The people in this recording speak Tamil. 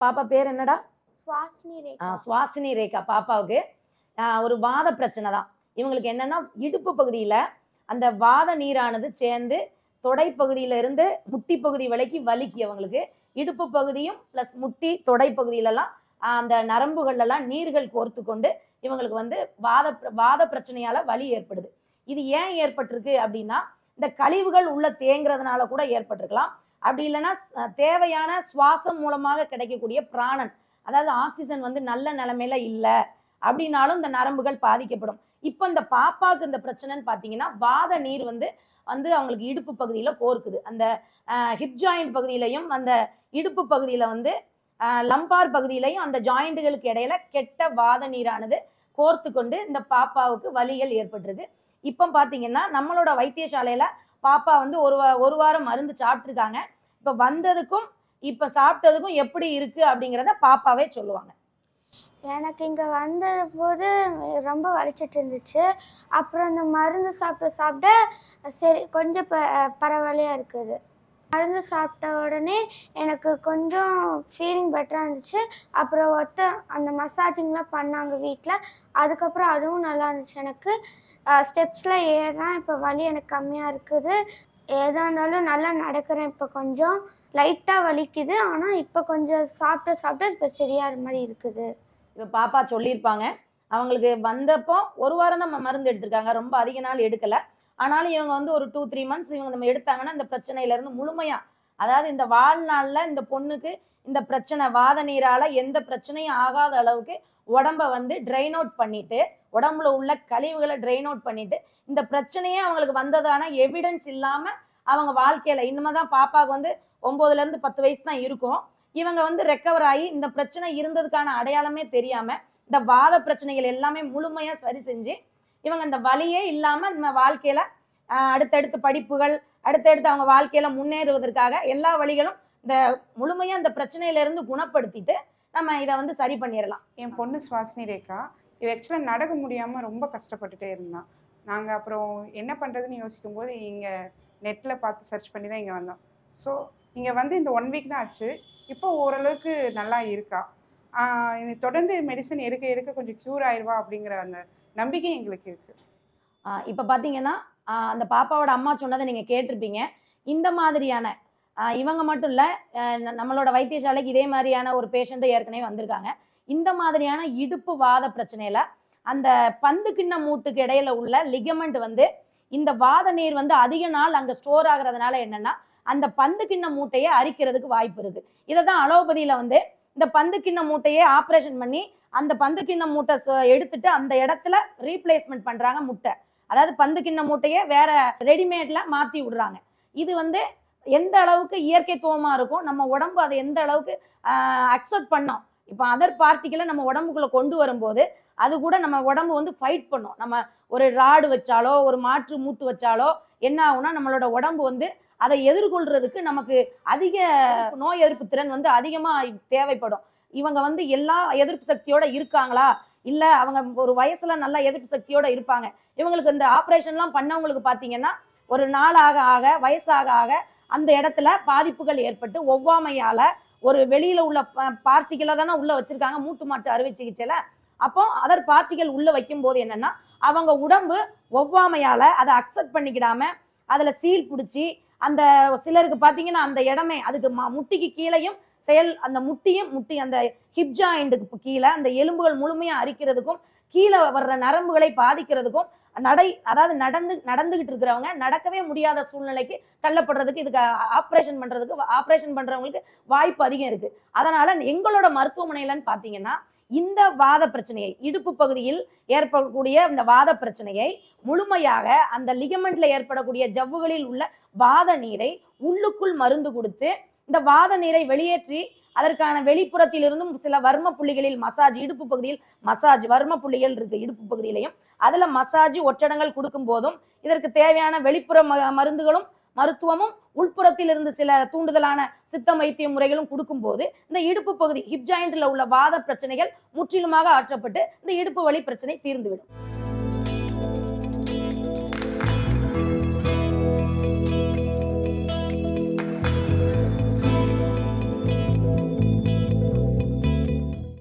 பாப்பா பேர் என்னடா? சுவாசினி ரேகா. சுவாசினி ரேகா பாப்பாவுக்கு. ஒரு வாத பிரச்சனை தான். இவங்களுக்கு என்னன்னா இடுப்பு பகுதியில அந்த வாத நீரானது சேர்ந்து தொடை பகுதியில இருந்து முட்டி பகுதி வரைக்கும் வலிக்கு அவங்களுக்கு. இடுப்பு பகுதியும் ப்ளஸ் முட்டி தொடை பகுதியிலலாம் அந்த நரம்புகள்ல எல்லாம் நீர்கள் கோர்த்து கொண்டு இவங்களுக்கு வந்து வாத வாத பிரச்சனையால வலி ஏற்படுது. இது ஏன் ஏற்பட்டிருக்கு அப்படின்னா இந்த கழிவுகள் உள்ள தேங்குறதுனால கூட ஏற்பட்டிருக்கலாம். அப்படி இல்லைன்னா தேவையான சுவாசம் மூலமாக கிடைக்கக்கூடிய பிராணன். அதாவது ஆக்சிஜன் வந்து நல்ல நிலைமையில இல்லை. அப்படின்னாலும் இந்த நரம்புகள் பாதிக்கப்படும். இப்போ இந்த பாப்பாவுக்கு இந்த பிரச்சனைன்னு பார்த்தீங்கன்னா வாத நீர் வந்து வந்து அவங்களுக்கு இடுப்பு பகுதியில் கோர்க்குது. அந்த ஹிப் ஜாயிண்ட் பகுதியிலையும் அந்த இடுப்பு பகுதியில் வந்து லம்பார் பகுதியிலையும் அந்த ஜாயிண்ட்டுகளுக்கு இடையில கெட்ட வாத நீரானது கோர்த்து கொண்டு இந்த பாப்பாவுக்கு வலிகள் ஏற்பட்டிருக்கு. இப்போ பார்த்தீங்கன்னா நம்மளோட வைத்தியசாலையில் பாப்பா வந்து ஒரு வா- ஒரு வாரம் மருந்து சாப்பிட்ருக்காங்க இப்போ வந்ததுக்கும் இப்போ சாப்பிட்டதுக்கும் எப்படி இருக்கு அப்படிங்கிறத பாப்பாவே சொல்லுவாங்க. எனக்கு இங்கே வந்த போது ரொம்ப வலிச்சிட்டு இருந்துச்சு. அப்புறம் இந்த மருந்து சாப்பிட்டு சாப்பிட சரி கொஞ்சம் ப பரவாயில்லையா இருக்குது. மருந்து சாப்பிட்ட உடனே எனக்கு கொஞ்சம் ஃபீலிங் பெட்டராக இருந்துச்சு. அப்புறம் ஒத்த அந்த மசாஜிங்லாம் பண்ணாங்க வீட்டில் அதுக்கப்புறம் அதுவும் நல்லா இருந்துச்சு எனக்கு. ஸ்டெப்ஸில் ஏறினா இப்போ வலி எனக்கு கம்மியாக இருக்குது. எதாக இருந்தாலும் நல்லா நடக்கிறேன். இப்போ கொஞ்சம் லைட்டாக வலிக்குது. ஆனால் இப்போ கொஞ்சம் சாப்பிட சாப்பிட இப்போ சரியாகிற மாதிரி இருக்குது. இப்போ பாப்பா சொல்லியிருப்பாங்க. அவங்களுக்கு வந்தப்போ ஒரு வாரம் தான் மருந்து எடுத்திருக்காங்க. ரொம்ப அதிக நாள் எடுக்கலை. ஆனாலும் இவங்க வந்து ஒரு டூ த்ரீ மந்த்ஸ் இவங்க நம்ம எடுத்தாங்கன்னா இந்த பிரச்சனையிலேருந்து முழுமையாக அதாவது இந்த வாழ்நாளில் இந்த பொண்ணுக்கு இந்த பிரச்சனை வாத நீரால் எந்த பிரச்சனையும் ஆகாத அளவுக்கு உடம்ப வந்து ட்ரைன் அவுட் பண்ணிட்டு உடம்புல உள்ள கழிவுகளை ட்ரைன் அவுட் பண்ணிட்டு இந்த பிரச்சனையே அவங்களுக்கு வந்ததான எவிடன்ஸ் இல்லாம அவங்க வாழ்க்கையில இனிமே தான் பாப்பாவுக்கு வந்து ஒன்பதுல இருந்து பத்து வயசு தான் இருக்கும். இவங்க வந்து ரெக்கவர் ஆகி இந்த பிரச்சனை இருந்ததுக்கான அடையாளமே தெரியாம இந்த வாத பிரச்சனைகள் எல்லாமே முழுமையா சரி செஞ்சு இவங்க இந்த வழியே இல்லாம நம்ம வாழ்க்கையில அடுத்தடுத்து படிப்புகள் அடுத்தடுத்து அவங்க வாழ்க்கையில முன்னேறுவதற்காக எல்லா வழிகளும் இந்த முழுமையா இந்த பிரச்சனையில இருந்து குணப்படுத்திட்டு நம்ம இதை வந்து சரி பண்ணிடலாம் என் பொண்ணு சுவாசினி ரேகா இவ ஆக்சுவலாக நடக்க முடியாமல் ரொம்ப கஷ்டப்பட்டுட்டே இருந்தான் நாங்கள் அப்புறம் என்ன பண்ணுறதுன்னு யோசிக்கும் போது இங்கே நெட்டில் பார்த்து சர்ச் பண்ணி தான் இங்கே வந்தோம். ஸோ இங்கே வந்து இந்த ஒன் வீக் தான் ஆச்சு. இப்போ ஓரளவுக்கு நல்லா இருக்கா? தொடர்ந்து மெடிசன் எடுக்க எடுக்க கொஞ்சம் க்யூர் ஆயிடுவா அப்படிங்கிற அந்த நம்பிக்கை எங்களுக்கு இருக்குது ஆஹ் இப்ப பாத்தீங்கன்னா ஆஹ் அந்த பாப்பாவோட அம்மா சொன்னதை நீங்க கேட்டிருப்பீங்க. இந்த மாதிரியான இவங்க மட்டும் இல்லை நம்மளோட வைத்தியசாலைக்கு இதே மாதிரியான ஒரு பேஷண்ட்டு ஏற்கனவே வந்திருக்காங்க. இந்த மாதிரியான இடுப்பு வாத பிரச்சனையில் அந்த பந்து கிண்ண மூட்டுக்கு இடையில உள்ள லிகமெண்ட் வந்து இந்த வாத நீர் வந்து அதிக நாள் அங்கே ஸ்டோர் ஆகுறதுனால என்னன்னா அந்த பந்து கிண்ண மூட்டையை அரிக்கிறதுக்கு வாய்ப்பு இருக்கு. இதை தான் அலோபதியில வந்து இந்த பந்து கிண்ண மூட்டையே ஆப்ரேஷன் பண்ணி அந்த பந்து கிண்ண மூட்டை எடுத்துட்டு அந்த இடத்துல ரீப்ளேஸ்மெண்ட் பண்றாங்க முட்டை. அதாவது பந்து கிண்ண மூட்டையே வேற ரெடிமேட்ல மாத்தி விடுறாங்க. இது வந்து எந்த அளவுக்கு இயற்கைத்துவமாக இருக்கும் நம்ம உடம்பு அதை எந்த அளவுக்கு அக்செப்ட் பண்ணோம். இப்போ அதர் பார்ட்டிகளை நம்ம உடம்புக்குள்ளே கொண்டு வரும்போது அது கூட நம்ம உடம்பு வந்து ஃபைட் பண்ணும். நம்ம ஒரு ராடு வச்சாலோ ஒரு மாற்று மூட்டு வச்சாலோ என்ன ஆகும்னா நம்மளோட உடம்பு வந்து அதை எதிர்கொள்றதுக்கு நமக்கு அதிக நோய் எதிர்ப்பு திறன் வந்து அதிகமாக தேவைப்படும். இவங்க வந்து எல்லா எதிர்ப்பு சக்தியோட இருக்காங்களா? இல்லை அவங்க ஒரு வயசுல நல்லா எதிர்ப்பு சக்தியோட இருப்பாங்க. இவங்களுக்கு இந்த ஆப்ரேஷன்லாம் பண்ணவங்களுக்கு பார்த்தீங்கன்னா ஒரு நாள் ஆக ஆக வயசாக ஆக அந்த இடத்துல பாதிப்புகள் ஏற்பட்டு ஒவ்வாமையால் ஒரு வெளியில் உள்ள பார்ட்டிகளை தானே உள்ளே வச்சுருக்காங்க மூட்டு மாட்டு அறுவை சிகிச்சையில். அப்போ அதர் பார்ட்டிகள் உள்ளே வைக்கும்போது என்னென்னா அவங்க உடம்பு ஒவ்வாமையால் அதை அக்செப்ட் பண்ணிக்கிடாம அதில் சீல் பிடிச்சி அந்த சிலருக்கு பார்த்தீங்கன்னா அந்த இடமே அதுக்கு மா முட்டிக்கு கீழேயும் செயல் அந்த முட்டியும் முட்டி அந்த ஹிப் ஜாயிண்ட்டுக்கு கீழே அந்த எலும்புகள் முழுமையாக அரிக்கிறதுக்கும் கீழே வர்ற நரம்புகளை பாதிக்கிறதுக்கும் நடை அதாவது நடந்து நடந்துகிட்டு இருக்கிறவங்க நடக்கவே முடியாத சூழ்நிலைக்கு தள்ளப்படுறதுக்கு இதுக்கு ஆப்ரேஷன் பண்றதுக்கு ஆப்ரேஷன் பண்றவங்களுக்கு வாய்ப்பு அதிகம் இருக்கு. அதனால எங்களோட மருத்துவமனையிலன்னு பார்த்தீங்கன்னா இந்த வாத பிரச்சனையை இடுப்பு பகுதியில் ஏற்படக்கூடிய இந்த வாத பிரச்சனையை முழுமையாக அந்த லிகமெண்ட்ல ஏற்படக்கூடிய ஜவ்வுகளில் உள்ள வாத நீரை உள்ளுக்குள் மருந்து கொடுத்து இந்த வாத நீரை வெளியேற்றி அதற்கான வெளிப்புறத்திலிருந்தும் சில வர்ம புள்ளிகளில் மசாஜ் இடுப்பு பகுதியில் மசாஜ் வர்ம புள்ளிகள் இருக்கு இடுப்பு பகுதியிலையும். அதுல மசாஜ் ஒற்றடங்கள் கொடுக்கும் போதும் இதற்கு தேவையான வெளிப்புற ம- மருந்துகளும் மருத்துவமும் உள்புறத்தில் இருந்து சில தூண்டுதலான சித்த வைத்திய முறைகளும் கொடுக்கும்போது இந்த இடுப்பு பகுதி ஹிப் ஜாயிண்ட்ல உள்ள வாத பிரச்சனைகள் முற்றிலுமாக ஆற்றப்பட்டு இந்த இடுப்பு வழி பிரச்சனை தீர்ந்துவிடும்.